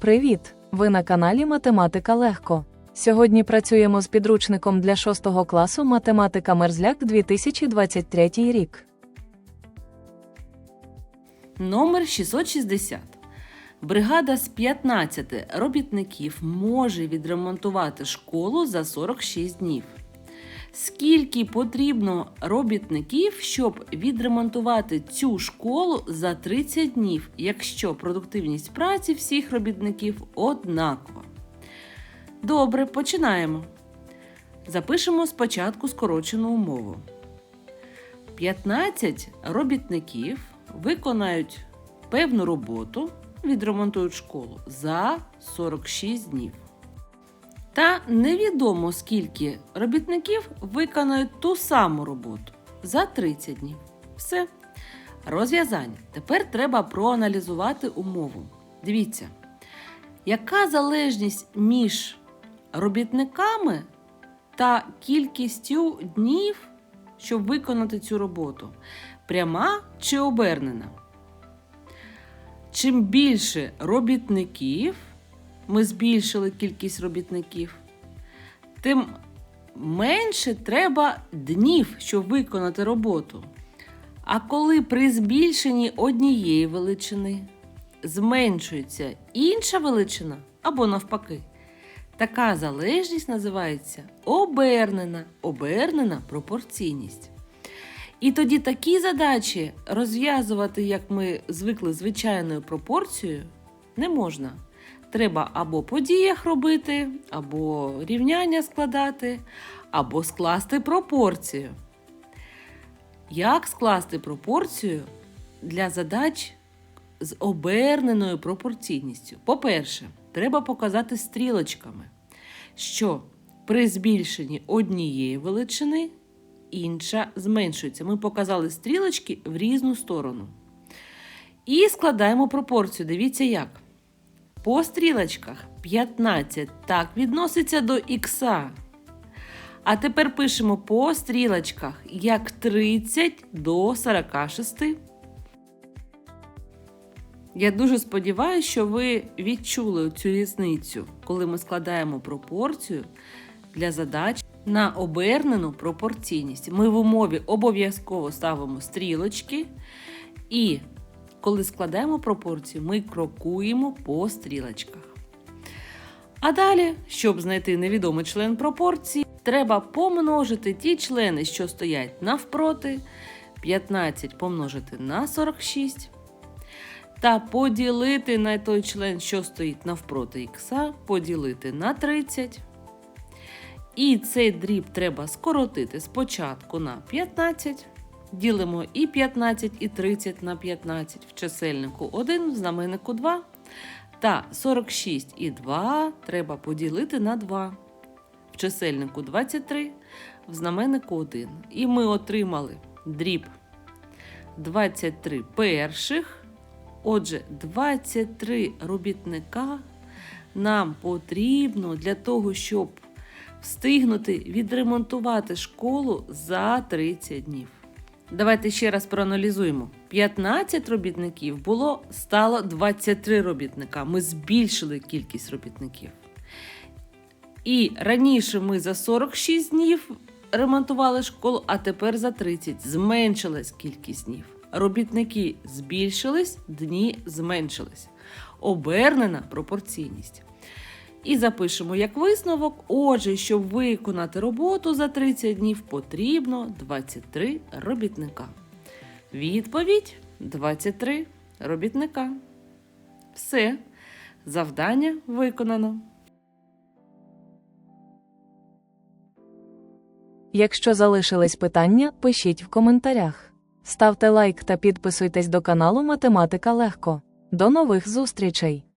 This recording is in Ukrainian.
Привіт! Ви на каналі Математика Легко. Сьогодні працюємо з підручником для 6 класу Математика Мерзляк 2023 рік. Номер 660. Бригада з 15 робітників може відремонтувати школу за 46 днів. Скільки потрібно робітників, щоб відремонтувати цю школу за 30 днів, якщо продуктивність праці всіх робітників однакова? Добре, починаємо. Запишемо спочатку скорочену умову. 15 робітників виконають певну роботу, відремонтують школу за 46 днів. Та невідомо скільки робітників виконають ту саму роботу за 30 днів. Все. Розв'язання. Тепер треба проаналізувати умову. Дивіться, яка залежність між робітниками та кількістю днів, щоб виконати цю роботу? Пряма чи обернена? Чим більше робітників, ми збільшили кількість робітників, тим менше треба днів, щоб виконати роботу. А коли при збільшенні однієї величини зменшується інша величина або навпаки, така залежність називається обернена, обернена пропорційність. І тоді такі задачі розв'язувати, як ми звикли звичайною пропорцією, не можна. Треба або по діях робити, або рівняння складати, або скласти пропорцію. Як скласти пропорцію для задач з оберненою пропорційністю? По-перше, треба показати стрілочками, що при збільшенні однієї величини інша зменшується. Ми показали стрілочки в різну сторону. І складаємо пропорцію. Дивіться як. По стрілочках 15 так відноситься до х. А тепер пишемо по стрілочках як 30 до 46. Я дуже сподіваюся, що ви відчули цю різницю, коли ми складаємо пропорцію для задач на обернену пропорційність. Ми в умові обов'язково ставимо стрілочки, і коли складаємо пропорцію, ми крокуємо по стрілочках. А далі, щоб знайти невідомий член пропорції, треба помножити ті члени, що стоять навпроти, 15 помножити на 46, та поділити на той член, що стоїть навпроти х, поділити на 30. І цей дріб треба скоротити спочатку на 15. Ділимо і 15, і 30 на 15 в чисельнику 1, в знаменнику 2. Та 46 і 2 треба поділити на 2. В чисельнику 23, в знаменнику 1. І ми отримали дріб 23 перших. Отже, 23 робітника нам потрібно для того, щоб встигнути відремонтувати школу за 30 днів. Давайте ще раз проаналізуємо. 15 робітників було стало 23 робітника. Ми збільшили кількість робітників. І раніше ми за 46 днів ремонтували школу, а тепер за 30 зменшилась кількість днів. Робітники збільшились, дні зменшились. Обернена пропорційність. І запишемо як висновок. Отже, щоб виконати роботу за 30 днів, потрібно 23 робітника. Відповідь 23 робітника. Все. Завдання виконано. Якщо залишились питання, пишіть в коментарях. Ставте лайк та підписуйтесь до каналу Математика Легко. До нових зустрічей!